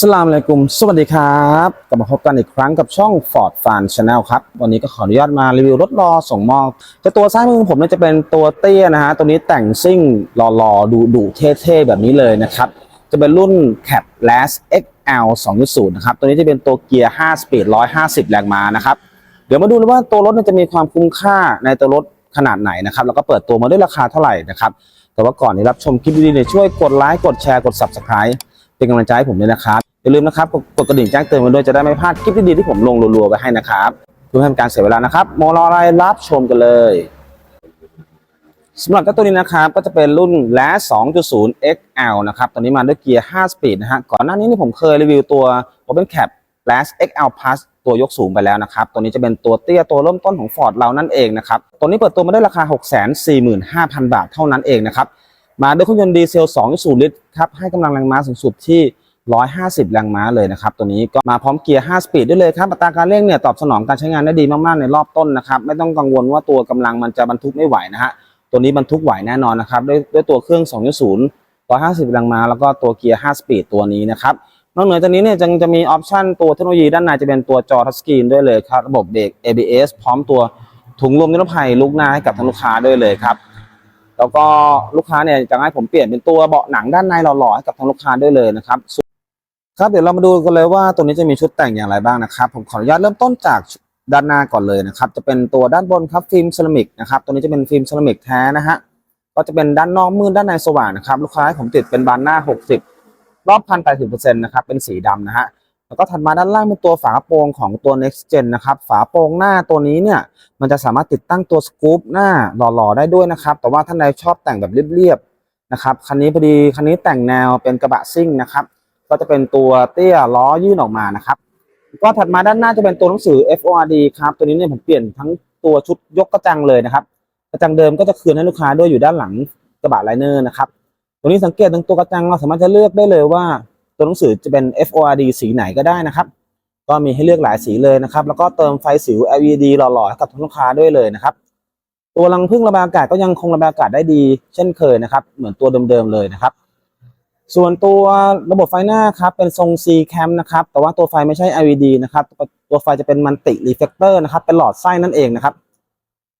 สลามอะลัยกุมสวัสดีครับกลับมาพบกันอีกครั้งกับช่อง Ford Fan Channel ครับ วันนี้ก็ขออนุญาตมารีวิวรถรอส่งมอบแต่ตัวซ้ายมือผมเนี่ยจะเป็นตัวเตี้ยนะฮะ ตัวนี้แต่งซิ่งหล่อๆดุเท่ๆ แบบนี้เลยนะครับ จะเป็นรุ่น Cap Last XL 2.0 นะครับ ตัวนี้จะเป็นตัวเกียร์ 5 สปีด 150 แรงม้านะครับ เดี๋ยวมาดูเลยว่าตัวรถเนี่ยจะมีความคุ้มค่าในตัวรถขนาดไหนนะครับ แล้วก็เปิดตัวมาด้วยราคาเท่าไหร่นะครับ แต่ว่าก่อนที่รับชมคลิปดีๆเนี่ยช่วยกดไลค์ กดแชร์ กด Subscribe เป็นกำลังใจให้ผมด้วยนะครับ อย่าลืมนะครับกดกระดิ่งแจ้งเตือนมาด้วยจะได้ไม่พลาดคลิปดีๆที่ผมลงรัวๆไปให้นะครับเพื่อไม่ให้การเสียเวลานะครับโมรออะไรรับชมกันเลยสำหรับเจ้าตัวนี้นะครับก็จะเป็นรุ่น l a 2.0 XL นะครับตัวนี้มาด้วยเกียร์ 5 สปีดนะฮะก่อนหน้านี้นี่ผมเคยรีวิวตัว Open Cap l a XL Plus ตัวยกสูงไปแล้วนะครับ ตัวนี้จะเป็นตัวเตี้ยตัวเริ่มต้นของ Ford เรานั่นเองนะครับ ตัวนี้เปิดตัวมาได้ราคา 645,000 บาทเท่านั้นเองนะครับ มาด้วยเครื่องยนต์ดีเซล 2.0 ลิตรครับ ให้กำลังแรงม้าสูงสุดที่ 150 แรงม้าเลยนะครับ ตัวนี้ก็มาพร้อมเกียร์ 5 สปีดด้วยเลยครับอัตราการเร่งเนี่ยตอบสนองการใช้งานได้ดีมากๆ ในรอบต้นนะครับ ไม่ต้องกังวลว่าตัวกำลังมันจะบรรทุกไม่ไหวนะฮะ ตัวนี้บรรทุกไหวแน่นอนนะครับ ด้วยด้วยตัวเครื่อง 2.0 150 แรงม้าแล้วก็ตัวเกียร์ 5 สปีดตัวนี้นะครับ นอกเหนือจากนี้เนี่ยยังจะมีออปชันตัวเทคโนโลยีด้านในจะเป็นตัวจอทัชสกรีนด้วยเลยครับ ระบบเบรก ABS พร้อมตัวถุงลมนิรภัยลุกหน้าให้กับทางลูกค้าด้วยเลยครับแล้วก็ลูกค้าเนี่ยจะให้ผมเปลี่ยนเป็นตัวเบาะหนังด้านในหล่อๆให้กับทางลูกค้าด้วยเลยนะครับ ครับเดี๋ยวเรามาดูกันเลยว่าตัวนี้จะมีชุดแต่งอย่างไรบ้างนะครับ ผมขออนุญาตเริ่มต้นจากด้านหน้าก่อนเลยนะครับ จะเป็นตัวด้านบนครับฟิล์มเซรามิกนะครับตัวนี้จะเป็นฟิล์มเซรามิกแท้นะฮะก็จะเป็นด้านนอกมืดด้านในสว่างนะครับลูกค้าให้ผมติดเป็นบานหน้า 60 รอบพันแปดสิบเปอร์เซ็นต์นะครับเป็นสีดำนะฮะแล้วก็ถัดมาด้านล่างเป็นตัวฝากระโปรงของตัว next gen นะครับฝาโปรงหน้าตัวนี้เนี่ยมันจะสามารถติดตั้งตัวสกู๊ปหน้าหล่อๆได้ด้วยนะครับแต่ว่าท่านใดชอบแต่งแบบเรียบๆนะครับคันนี้พอดีคันนี้แต่งแนวเป็นกระบะซิ่งนะครับ ก็จะเป็นตัวเตี้ยล้อยื่นออกมานะครับก็ถัดมาด้านหน้าจะเป็นตัวหนังสือ FORD ครับตัวนี้เนี่ยผมเปลี่ยนทั้งตัวชุดยกกระจังเลยนะครับ กระจังเดิมก็จะคืนให้ลูกค้าด้วยอยู่ด้านหลังกระบะไลเนอร์นะครับตัวนี้สังเกตตรงตัวกระจังเราสามารถจะเลือกได้เลยว่า ตัวหนังสือจะเป็น FORD สีไหนก็ได้นะครับ ก็มีให้เลือกหลายสีเลยนะครับ แล้วก็เติมไฟสิว LED หล่อๆให้กับทุกลูกค้าด้วยเลยนะครับ ตัวรังพึ่งระบายอากาศก็ยังคงระบายอากาศได้ดี เช่นเคยนะครับ เหมือนตัวเดิมๆเลยนะครับ ส่วนตัวระบบไฟหน้าครับเป็นทรง C cam นะครับแต่ว่าตัวไฟไม่ใช่ LED นะครับตัวไฟจะเป็นมันติรีเฟกเตอร์นะครับเป็นหลอดไส้นั่นเองนะครับ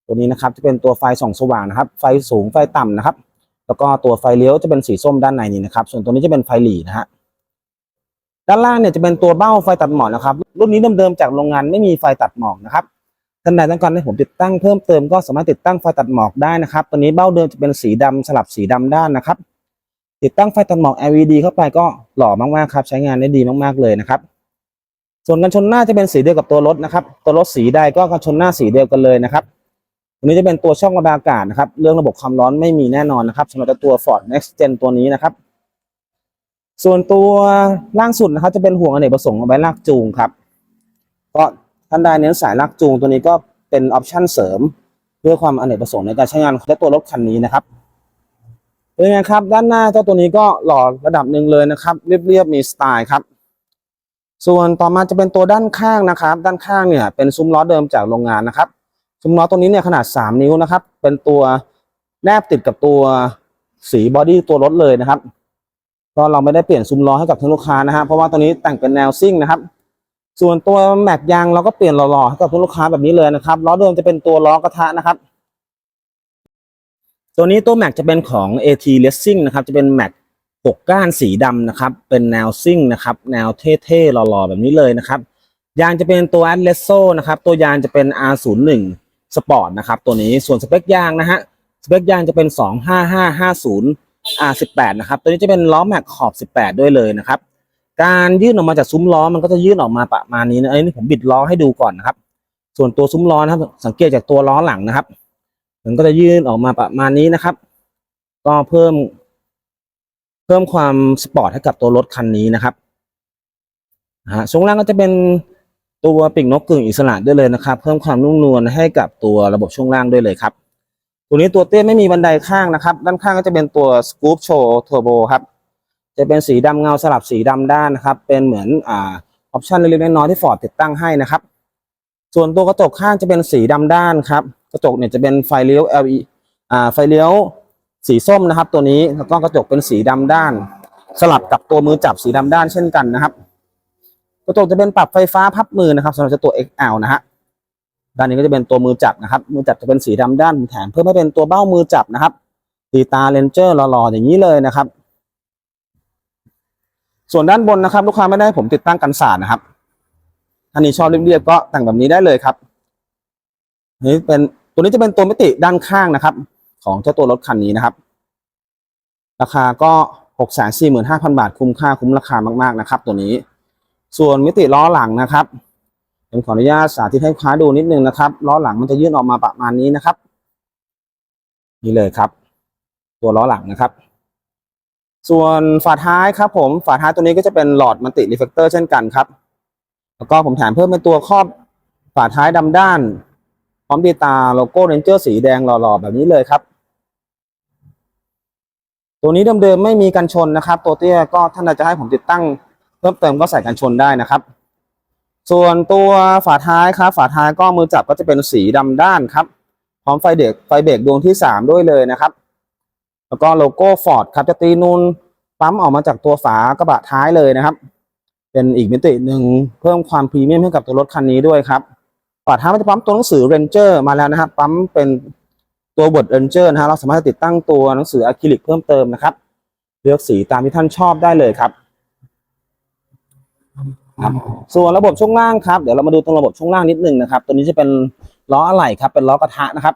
ตัวนี้นะครับจะเป็นตัวไฟส่องสว่างนะครับ ไฟสูงไฟต่ำนะครับ แล้วก็ตัวไฟเลี้ยวจะเป็นสีส้มด้านในนี้นะครับ ส่วนตัวนี้จะเป็นไฟหลีนะฮะด้านล่างเนี่ยจะเป็นตัวเบ้าไฟตัดหมอกนะครับ รุ่นนี้เดิมๆจากโรงงานไม่มีไฟตัดหมอกนะครับท่านใดต้องการให้ผมติดตั้งเพิ่มเติมก็สามารถติดตั้งไฟตัดหมอกได้นะครับ ตัวนี้เบ้าเดิมจะเป็นสีดำสลับสีดำด้านนะครับ ติดตั้งไฟตัดหมอก LED เข้าไปก็หล่อมากๆครับ ใช้งานได้ดีมากๆเลยนะครับ ส่วนกันชนหน้าจะเป็นสีเดียวกับตัวรถนะครับ ตัวรถสีใดก็กันชนหน้าสีเดียวกันเลยนะครับตัวนี้จะเป็นตัวช่องระบายอากาศนะครับ เรื่องระบบความร้อนไม่มีแน่นอนนะครับสำหรับตัว Ford Next Gen ตัวนี้นะครับ ส่วนตัวล่างสุดนะครับ จะเป็นห่วงอเนกประสงค์เอาไว้ลากจูงครับ ก็ท่านใดเน้นสายลากจูงตัวนี้ก็เป็นออปชั่นเสริมเพื่อความอเนกประสงค์ในการใช้งานและตัวรถคันนี้นะครับ เป็นไงครับ ด้านหน้าเจ้าตัวนี้ก็หล่อระดับหนึ่งเลยนะครับ เรียบๆมีสไตล์ครับ ส่วนต่อมาจะเป็นตัวด้านข้างนะครับ ด้านข้างเนี่ยเป็นซุ้มล้อเดิมจากโรงงานนะครับ ซุ้มล้อตัวนี้เนี่ยขนาด 3 นิ้วนะครับ เป็นตัวแนบติดกับตัวสีบอดี้ตัวรถเลยนะครับก็เราไม่ได้เปลี่ยนซุ้มล้อให้กับทางลูกค้านะฮะเพราะว่าตัวนี้แต่งเป็นแนวซิ่งนะครับ ส่วนตัวแม็กยางเราก็เปลี่ยนหล่อๆให้กับทุกลูกค้าแบบนี้เลยนะครับล้อเดิมจะเป็นตัวล้อกระทะนะครับ ตัวนี้ตัวแม็กจะเป็นของ AT Racing นะครับ จะเป็นแม็กหกก้านสีดำนะครับ เป็นแนวซิ่งนะครับ แนวเท่ๆหล่อๆแบบนี้เลยนะครับ ยางจะเป็นตัว a d l e s s o นะครับ ตัวยางจะเป็น R01 Sport นะครับ ตัวนี้ ส่วนสเปคยางนะฮะ สเปคยางจะเป็น 25550 R18 นะครับ ตัวนี้จะเป็นล้อแม็กขอบ 18 ด้วยเลยนะครับ การยื่นออกมาจากซุ้มล้อ มันก็จะยื่นออกมาประมาณนี้นะ เอ้ยนี่ผมบิดล้อให้ดูก่อนนะครับ ส่วนตัวซุ้มล้อนะครับ สังเกตจากตัวล้อหลังนะครับ มันก็จะยื่นออกมาประมาณนี้นะครับ ก็เพิ่ม เพิ่มความสปอร์ตให้กับตัวรถคันนี้นะครับฮะช่วงล่างก็จะเป็นตัวปีกนกกึ่งอิสระด้วยเลยนะครับ เพิ่มความนุ่มนวลให้กับตัวระบบช่วงล่างด้วยเลยครับ ตัวนี้ตัวเตี้ยไม่มีบันไดข้างนะครับ ด้านข้างก็จะเป็นตัวสกู๊ปโชว์เทอร์โบครับ จะเป็นสีดำเงาสลับสีดำด้านนะครับ เป็นเหมือนอ่าออปชันเล็กๆน้อยๆที่ฟอร์ดติดตั้งให้นะครับ ส่วนตัวกระจกข้างจะเป็นสีดำด้านครับ กระจกเนี่ยจะเป็นไฟเลี้ยว LED อ่าไฟเลี้ยวสีส้มนะครับ ตัวนี้แล้วก็กระจกเป็นสีดำด้าน สลับกับตัวมือจับสีดำด้านเช่นกันนะครับ กระจกจะเป็นปรับไฟฟ้าพับมือนะครับสำหรับตัว XL นะฮะด้านนี้ก็จะเป็นตัวมือจับนะครับ มือจับจะเป็นสีดำด้านแถมเพิ่มให้เป็นตัวเบ้ามือจับนะครับตีตาเลนเจอร์หล่อๆอย่างนี้เลยนะครับ ส่วนด้านบนนะครับ ลูกค้าไม่ได้ผมติดตั้งกันสาดนะครับท่านนี้ชอบเรียบๆก็แต่งแบบนี้ได้เลยครับ นี่เป็นตัวนี้จะเป็นตัวมิติด้านข้างนะครับ ของเจ้าตัวรถคันนี้นะครับ ราคาก็หกแสนสี่หมื่นห้าพันบาทคุ้มค่าคุ้มราคามากๆนะครับ ตัวนี้ ส่วนมิติล้อหลังนะครับผมขออนุญาตสาธิตให้ลูกค้าดูนิดนึงนะครับล้อหลังมันจะยื่นออกมาประมาณนี้นะครับ นี่เลยครับ ตัวล้อหลังนะครับ ส่วนฝาท้ายครับ ผมฝาท้ายตัวนี้ก็จะเป็นหลอดมันติรีเฟกเตอร์เช่นกันครับ แล้วก็ผมแถมเพิ่มเป็นตัวครอบฝาท้ายดำด้าน พร้อมดีตาโลโก้เรนเจอร์สีแดงหล่อๆแบบนี้เลยครับ ตัวนี้เดิมๆไม่มีกันชนนะครับ ตัวเตี้ยก็ท่านใดจะให้ผมติดตั้ง เพิ่มเติมก็ใส่กันชนได้นะครับ ส่วนตัวฝาท้ายครับ ฝาท้ายก็มือจับก็จะเป็นสีดำด้านครับ พร้อมไฟเด็กไฟเบรกดวงที่สามด้วยเลยนะครับ แล้วก็โลโก้ฟอร์ดครับจะตีนูนปั๊มออกมาจากตัวฝากระบะท้ายเลยนะครับ เป็นอีกมิติหนึ่งเพิ่มความพรีเมียมให้กับตัวรถคันนี้ด้วยครับ ฝาท้ายมันจะปั๊มตัวหนังสือ Ranger มาแล้วนะครับปั๊มเป็นตัวบท Ranger นะฮะเราสามารถติดตั้งตัวหนังสืออะคริลิกเพิ่มเติมนะครับ เลือกสีตามที่ท่านชอบได้เลยครับครับส่วนระบบช่วงล่างครับเดี๋ยวเรามาดูตรงระบบช่วงล่างนิดนึงนะครับ ตัวนี้จะเป็นล้ออะไหล่ครับ เป็นล้อกระทะนะครับ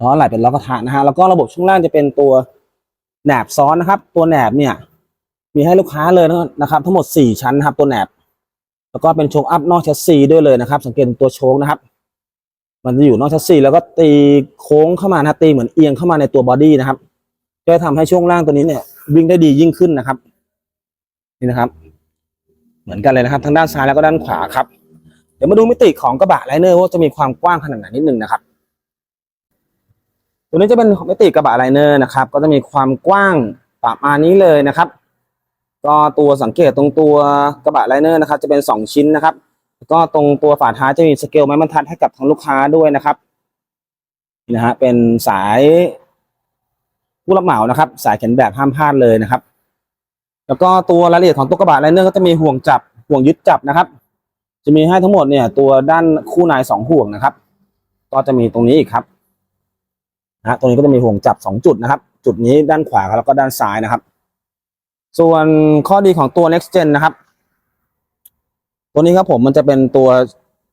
ล้ออะไหล่เป็นล้อกระทะนะฮะแล้วก็ระบบช่วงล่างจะเป็นตัวแหนบซ้อนนะครับ ตัวแหนบเนี่ย มีให้ลูกค้าเลยนะครับ ทั้งหมดสี่ชั้นนะครับ ตัวแหนบ แล้วก็เป็นโชคอัพนอกแชสซีด้วยเลยนะครับ สังเกตตัวโชคนะครับ มันจะอยู่นอกแชสซีแล้วก็ตีโค้งเข้ามานะตีเหมือนเอียงเข้ามาในตัวบอดี้นะครับจะทำให้ช่วงล่างตัวนี้เนี่ย วิ่งได้ดียิ่งขึ้นนะครับ นี่นะครับ เหมือนกันเลยนะครับ ทั้งด้านซ้ายแล้วก็ด้านขวาครับ เดี๋ยวมาดูมิติของกระบะไลเนอร์ว่าจะมีความกว้างขนาดไหนนิดนึงนะครับ ตัวนี้จะเป็นมิติกระบะไลเนอร์นะครับ ก็จะมีความกว้างประมาณนี้เลยนะครับ ก็ตัวสังเกตตรงตัวกระบะไลเนอร์นะครับ จะเป็นสองชิ้นนะครับ ก็ตรงตัวฝาท้ายจะมีสเกลไม้บรรทัดให้กับทางลูกค้าด้วยนะครับนะฮะเป็นสายผู้รับเหมานะครับ สายเข็นแบบห้ามพลาดเลยนะครับ แล้วก็ตัวรายละเอียดของตัวกระบะไลเนอร์ก็จะมีห่วงจับห่วงยึดจับนะครับ จะมีให้ทั้งหมดเนี่ย ตัวด้านคู่ในสองห่วงนะครับ ก็จะมีตรงนี้อีกครับนะฮะตรงนี้ก็จะมีห่วงจับสองจุดนะครับ จุดนี้ด้านขวาแล้วก็ด้านซ้ายนะครับ ส่วนข้อดีของตัว next gen นะครับ ตัวนี้ครับผมมันจะเป็นตัว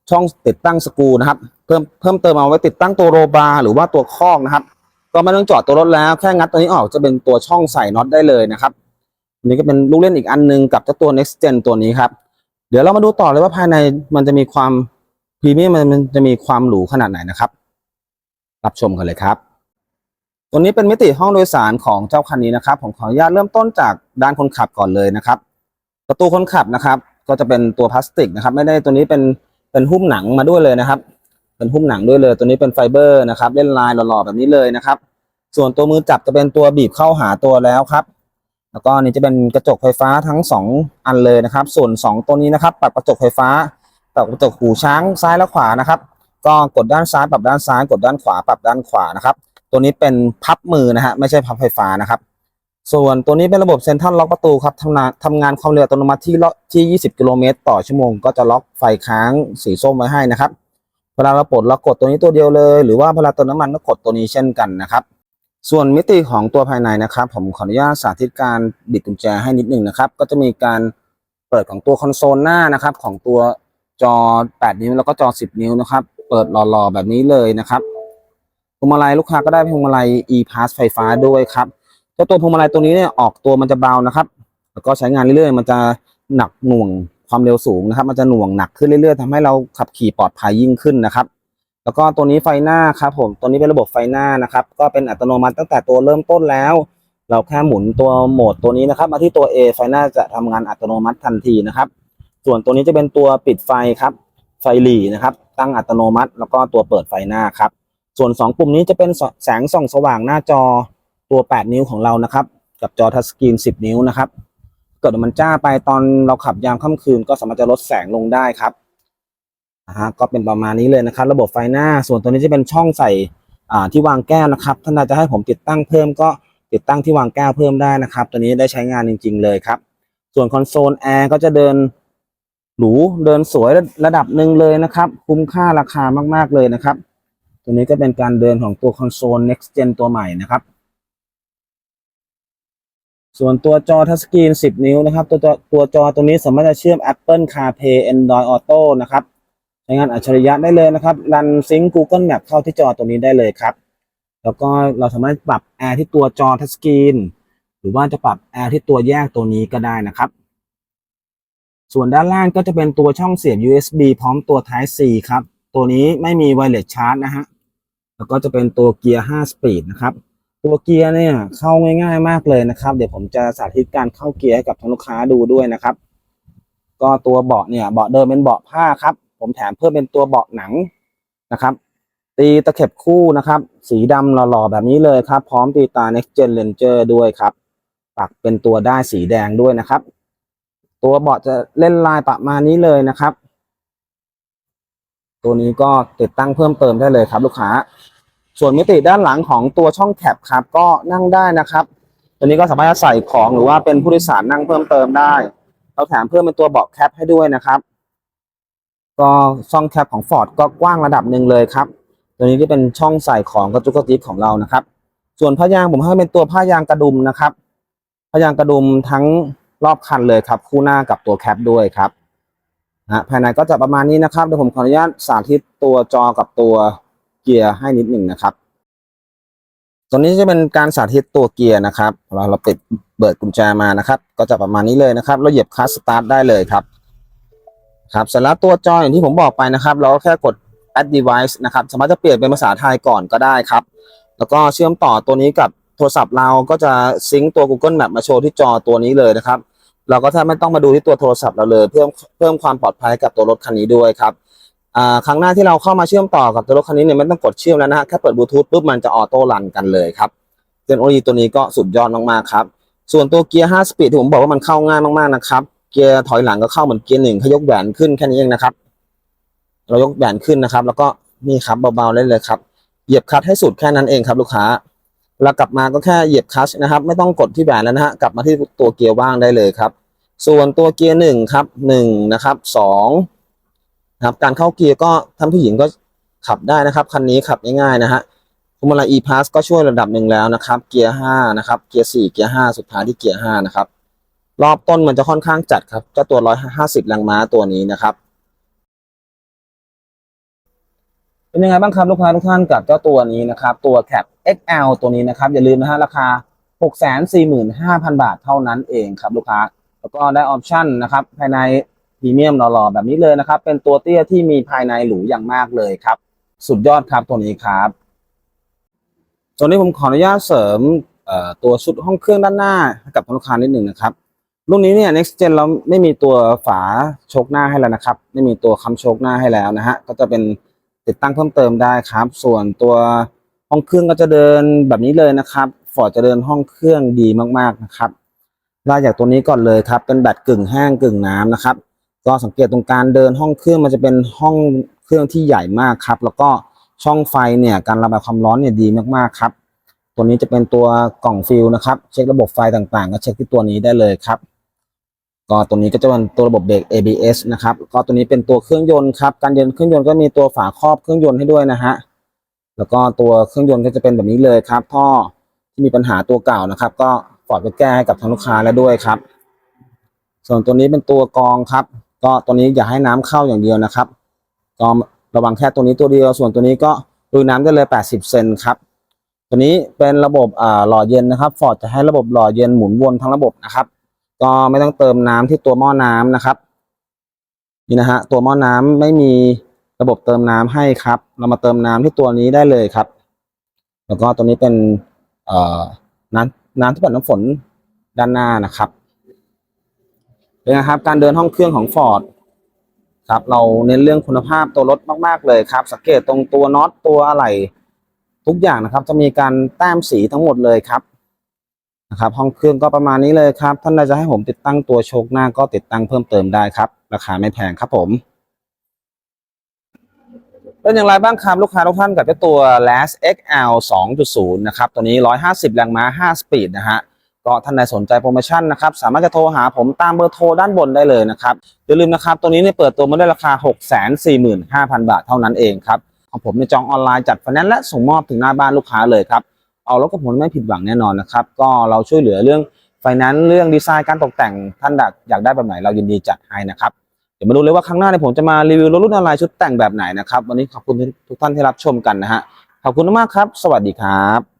ช่องติดตั้งสกูนะครับ เพิ่มเพิ่มเติมเอาไว้ติดตั้งตัวโรบาร์หรือว่าตัวคอกนะครับ ก็ไม่ต้องจอดตัวรถแล้วแค่งัดตัวนี้ออกจะเป็นตัวช่องใส่น็อตได้เลยนะครับอันนี้ก็เป็นลูกเล่นอีกอันหนึงกับเจ้าตัว next gen ตัวนี้ครับ เดี๋ยวเรามาดูต่อเลยว่าภายในมันจะมีความพรีเมียมมันจะมีความหรูขนาดไหนนะครับ รับชมกันเลยครับ ตัวนี้เป็นมิติห้องโดยสารของเจ้าคันนี้นะครับ ผมขออนุญาตเริ่มต้นจากด้านคนขับก่อนเลยนะครับ ประตูคนขับนะครับ ก็จะเป็นตัวพลาสติกนะครับ ไม่ได้ตัวนี้เป็นเป็นหุ้มหนังมาด้วยเลยนะครับ เป็นหุ้มหนังด้วยเลย ตัวนี้เป็นไฟเบอร์นะครับ เล่นลายหล่อๆแบบนี้เลยนะครับ ส่วนตัวมือจับจะเป็นตัวบีบเข้าหาตัวแล้วครับ แล้วก็นนี้จะเป็นกระจกไฟฟ้าทั้งสองอันเลยนะครับ ส่วนสองตัวนี้นะครับปรับกระจกไฟฟ้าปรับกระจกหูช้างซ้ายและขวานะครับ ก็กดด้านซ้ายปรับด้านซ้าย กดด้านขวาปรับด้านขวานะครับ ตัวนี้เป็นพับมือนะฮะไม่ใช่พับไฟฟ้านะครับ ส่วนตัวนี้เป็นระบบเซ็นทรัลล็อกประตูครับทำงานทำงานความเร็วอัตโนมัติที่ล็อกที่ 20 กิโลเมตรต่อชั่วโมงก็จะล็อกไฟค้างสีส้มไว้ให้นะครับเวลาเราปลดเรากดตัวนี้ตัวเดียวเลย หรือว่าเวลาเติมน้ำมันก็กดตัวนี้เช่นกันนะครับส่วนมิติของตัวภายในนะครับ ผมขออนุญาตสาธิตการบิดกุญแจให้นิดหนึ่งนะครับ ก็จะมีการเปิดของตัวคอนโซลหน้านะครับ ของตัวจอ 8 นิ้วแล้วก็จอ 10 นิ้วนะครับ เปิดหล่อๆแบบนี้เลยนะครับ พวงมาลัยลูกค้าก็ได้พวงมาลัย e-pass ไฟฟ้าด้วยครับเจ้าตัวพวงมาลัยตัวนี้เนี่ยออกตัวมันจะเบานะครับ แล้วก็ใช้งานเรื่อยๆ มันจะหนักหน่วงความเร็วสูงนะครับ มันจะหน่วงหนักขึ้นเรื่อยๆทำให้เราขับขี่ปลอดภัยยิ่งขึ้นนะครับ แล้วก็ตัวนี้ไฟหน้าครับผมตัวนี้เป็นระบบไฟหน้านะครับ ก็เป็นอัตโนมัติตั้งแต่ตัวเริ่มต้นแล้ว เราแค่หมุนตัวโหมดตัวนี้นะครับ มาที่ตัว A ไฟหน้าจะทำงานอัตโนมัติทันทีนะครับ ส่วนตัวนี้จะเป็นตัวปิดไฟครับ ไฟหลีนะครับ ตั้งอัตโนมัติ แล้วก็ตัวเปิดไฟหน้าครับ ส่วน 2 ปุ่มนี้จะเป็นแสงส่องสว่างหน้าจอตัว 8 นิ้วของเรานะครับ กับจอทัชสกรีน 10 นิ้วนะครับ เกิดมันจ้าไปตอนเราขับยามค่ำคืนก็สามารถจะลดแสงลงได้ครับนะฮะก็เป็นประมาณนี้เลยนะครับ ระบบไฟหน้าส่วนตัวนี้จะเป็นช่องใส่ที่วางแก้วนะครับท่านใดจะให้ผมติดตั้งเพิ่มก็ติดตั้งที่วางแก้วเพิ่มได้นะครับ ตัวนี้ได้ใช้งานจริง ๆ เลยครับ ส่วนคอนโซลแอร์ก็จะเดินหรูเดินสวยระดับหนึ่งเลยนะครับ คุ้มค่าราคามากๆเลยนะครับ ตัวนี้ก็เป็นการเดินของตัวคอนโซล next gen ตัวใหม่นะครับ ส่วนตัวจอทัชสกรีน 10 นิ้วนะครับ ตัวตัวตัวจอตัวนี้สามารถจะเชื่อม Apple CarPlay Android Auto นะครับใช้งานอัจฉริยะได้เลยนะครับ รันซิง Google Map เข้าที่จอตัวนี้ได้เลยครับ แล้วก็เราสามารถปรับแอร์ที่ตัวจอทัชสกรีน หรือว่าจะปรับแอร์ที่ตัวแยกตัวนี้ก็ได้นะครับส่วนด้านล่างก็จะเป็นตัวช่องเสียบ USB พร้อมตัว Type C ครับ ตัวนี้ไม่มี Wireless Charge นะฮะ แล้วก็จะเป็นตัวเกียร์5 Speed นะครับ ตัวเกียร์เนี่ยเข้าง่ายๆมากเลยนะครับ เดี๋ยวผมจะสาธิตการเข้าเกียร์ให้กับทางลูกค้าดูด้วยนะครับ ก็ตัวเบาะเนี่ยเบาะเดิมเป็นเบาะผ้าครับ ผมแถมเพิ่มเป็นตัวเบาะหนังนะครับ ตีตะเข็บคู่นะครับ สีดำหล่อๆแบบนี้เลยครับ พร้อมตีตา Next Gen Ranger ด้วยครับปักเป็นตัวได้สีแดงด้วยนะครับ ตัวเบาะจะเล่นลายประมาณนี้เลยนะครับ ตัวนี้ก็ติดตั้งเพิ่มเติมได้เลยครับลูกค้า ส่วนมิติด้านหลังของตัวช่องแคปครับก็นั่งได้นะครับ ตัวนี้ก็สามารถจะใส่ของหรือว่าเป็นผู้โดยสารนั่งเพิ่มเติมได้เราแถมเพิ่มเป็นตัวเบาะแคปให้ด้วยนะครับ ก็ช่องแคปของ Ford ก็กว้างระดับหนึ่งเลยครับ ตัวนี้ก็เป็นช่องใส่ของกระจุกกระจิกของเรานะครับ ส่วนผ้ายางผมให้เป็นตัวผ้ายางกระดุมนะครับผ้ายางกระดุมทั้งรอบคันเลยครับ คู่หน้ากับตัวแคปด้วยครับนะภายในก็จะประมาณนี้นะครับเดี๋ยวผมขออนุญาตสาธิตตัวจอกับตัว เกียร์ให้นิดหนึ่งนะครับตัวนี้จะเป็นการสาธิตตัวเกียร์นะครับเราเราปิดเบิดกุญแจมานะครับ ก็จะประมาณนี้เลยนะครับ เราเหยียบคลัสสตาร์ทได้เลยครับ ครับเสร็จแล้วตัวจออย่างที่ผมบอกไปนะครับ เราก็แค่กด add device นะครับ สามารถจะเปลี่ยนเป็นภาษาไทยก่อนก็ได้ครับ แล้วก็เชื่อมต่อตัวนี้กับโทรศัพท์เราก็จะซิงก์ตัว Google Map มาโชว์ที่จอตัวนี้เลยนะครับ เราก็แทบไม่ต้องมาดูที่ตัวโทรศัพท์เราเลย เพิ่มเพิ่มความปลอดภัยกับตัวรถคันนี้ด้วยครับ ครั้งหน้าที่เราเข้ามาเชื่อมต่อกับตัวรถคันนี้เนี่ยไม่ต้องกดเชื่อมแล้วนะฮะแค่เปิดบลูทูธปุ๊บมันจะออโต้รันกันเลยครับเทคโนโลยีตัวนี้ก็สุดยอดมากๆครับส่วนตัวเกียร์5สปีดที่ผมบอกว่ามันเข้าง่ายมากๆนะครับเกียร์ถอยหลังก็เข้าเหมือนเกียร์หนึ่งแค่ยกแหวนขึ้นแค่นี้เองนะครับ เรายกแหวนขึ้นนะครับ แล้วก็นี่ครับเบาๆได้เลยครับเหยียบคลัตช์ให้สุดแค่นั้นเองครับ ลูกค้าแล้วกลับมาก็แค่เหยียบคลัตช์นะครับ ไม่ต้องกดที่แหวนแล้วนะฮะกลับมาที่ตัวเกียร์ว่างได้เลยครับ ส่วนตัวเกียร์หนึ่งครับหนึ่งนะครับสอง นะครับการเข้าเกียร์ก็ท่านผู้หญิงก็ขับได้นะครับ คันนี้ขับง่ายๆนะฮะพวงมาลัย e-pass ก็ช่วยระดับหนึ่งแล้วนะครับ เกียร์ห้านะครับ เกียร์สี่เกียร์ห้าสุดท้ายที่เกียร์ห้านะครับ รอบต้นมันจะค่อนข้างจัดครับเจ้าตัวร้อยห้าสิบแรงม้าตัวนี้นะครับ เป็นยังไงบ้างครับลูกค้าทุกท่านกับเจ้าตัวนี้นะครับ ตัว Cap XL ตัวนี้นะครับ อย่าลืมนะฮะราคา645,000บาทเท่านั้นเองครับลูกค้า แล้วก็ได้ออปชั่นนะครับภายใน พรีเมียมหล่อๆแบบนี้เลยนะครับ เป็นตัวเตี้ยที่มีภายในหรูอย่างมากเลยครับ สุดยอดครับตัวนี้ครับตัวนี้ผมขออนุญาตเสริมตัวชุดห้องเครื่องด้านหน้าให้กับลูกค้านิดหนึ่งนะครับรุ่นนี้เนี่ย next gen เราไม่มีตัวฝาโชคหน้าให้แล้วนะครับ ไม่มีตัวค้ำโชคหน้าให้แล้วนะฮะก็จะเป็นติดตั้งเพิ่มเติมได้ครับ ส่วนตัวห้องเครื่องก็จะเดินแบบนี้เลยนะครับฟอร์ดจะเดินห้องเครื่องดีมากๆนะครับไล่จากตัวนี้ก่อนเลยครับ เป็นแบตกึ่งแห้งกึ่งน้ำนะครับ ก็สังเกตตรงการเดินห้องเครื่องมันจะเป็นห้องเครื่องที่ใหญ่มากครับ แล้วก็ช่องไฟเนี่ยการระบายความร้อนเนี่ยดีมากๆครับ ตัวนี้จะเป็นตัวกล่องฟิลนะครับ เช็คระบบไฟต่างๆ ก็เช็คที่ตัวนี้ได้เลยครับ ก็ตัวนี้ก็จะเป็นตัวระบบเบรก ABS นะครับ ก็ตัวนี้เป็นตัวเครื่องยนต์ครับ การเดินเครื่องยนต์ก็มีตัวฝาครอบเครื่องยนต์ให้ด้วยนะฮะ แล้วก็ตัวเครื่องยนต์ก็จะเป็นแบบนี้เลยครับท่อที่มีปัญหาตัวเก่านะครับ ก็ฟอร์ดไปแก้ให้กับทางลูกค้าแล้วด้วยครับ ส่วนตัวนี้เป็นตัวกรองครับ ก็ตัวนี้อย่าให้น้ำเข้าอย่างเดียวนะครับ ก็ระวังแค่ตัวนี้ตัวเดียว ส่วนตัวนี้ก็ดูน้ำได้เลย 80 เซนครับ ตัวนี้เป็นระบบหล่อเย็นนะครับ ฟอร์ดจะให้ระบบหล่อเย็นหมุนวนทั้งระบบนะครับ ก็ไม่ต้องเติมน้ำที่ตัวหม้อน้ำนะครับ นี่นะฮะตัวหม้อน้ำไม่มีระบบเติมน้ำให้ครับ เรามาเติมน้ำที่ตัวนี้ได้เลยครับ แล้วก็ตัวนี้เป็นน้ำน้ำที่ปัดน้ำฝนด้านหน้านะครับ เป็นไงครับ การเดินห้องเครื่องของ Ford ครับเราเน้นเรื่องคุณภาพตัวรถมาก ๆ เลยครับ สังเกตตรงตัวน็อตตัวอะไรทุกอย่างนะครับ จะมีการแต้มสีทั้งหมดเลยครับนะครับ ห้องเครื่องก็ประมาณนี้เลยครับ ท่านใดจะให้ผมติดตั้งตัวโชคหน้าก็ติดตั้งเพิ่มเติมได้ครับ ราคาไม่แพงครับผมเป็นอย่างไรบ้างครับ ลูกค้าทุกท่านกับเจ้าตัว LAS XL 2.0 นะครับ ตัวนี้ 150 แรงม้า 5 สปีดนะฮะ ก็ท่านใดสนใจโปรโมชั่นนะครับสามารถจะโทรหาผมตามเบอร์โทรด้านบนได้เลยนะครับอย่าลืมนะครับตัวนี้เนี่ยเปิดตัวมาด้วยราคา 645,000 บาทเท่านั้นเองครับของผมในจองออนไลน์จัดไฟแนนซ์และส่งมอบถึงหน้าบ้านลูกค้าเลยครับเอารถกับผมไม่ผิดหวังแน่นอนนะครับก็เราช่วยเหลือเรื่องไฟแนนซ์เรื่องดีไซน์การตกแต่งท่านอยากได้แบบไหนเรายินดีจัดให้นะครับเดี๋ยวมาดูเลยว่าครั้งหน้าเนี่ยผมจะมารีวิวรถรุ่นอะไรชุดแต่งแบบไหนนะครับวันนี้ขอบคุณทุกท่านที่รับชมกันนะฮะขอบคุณมากครับ สวัสดีครับ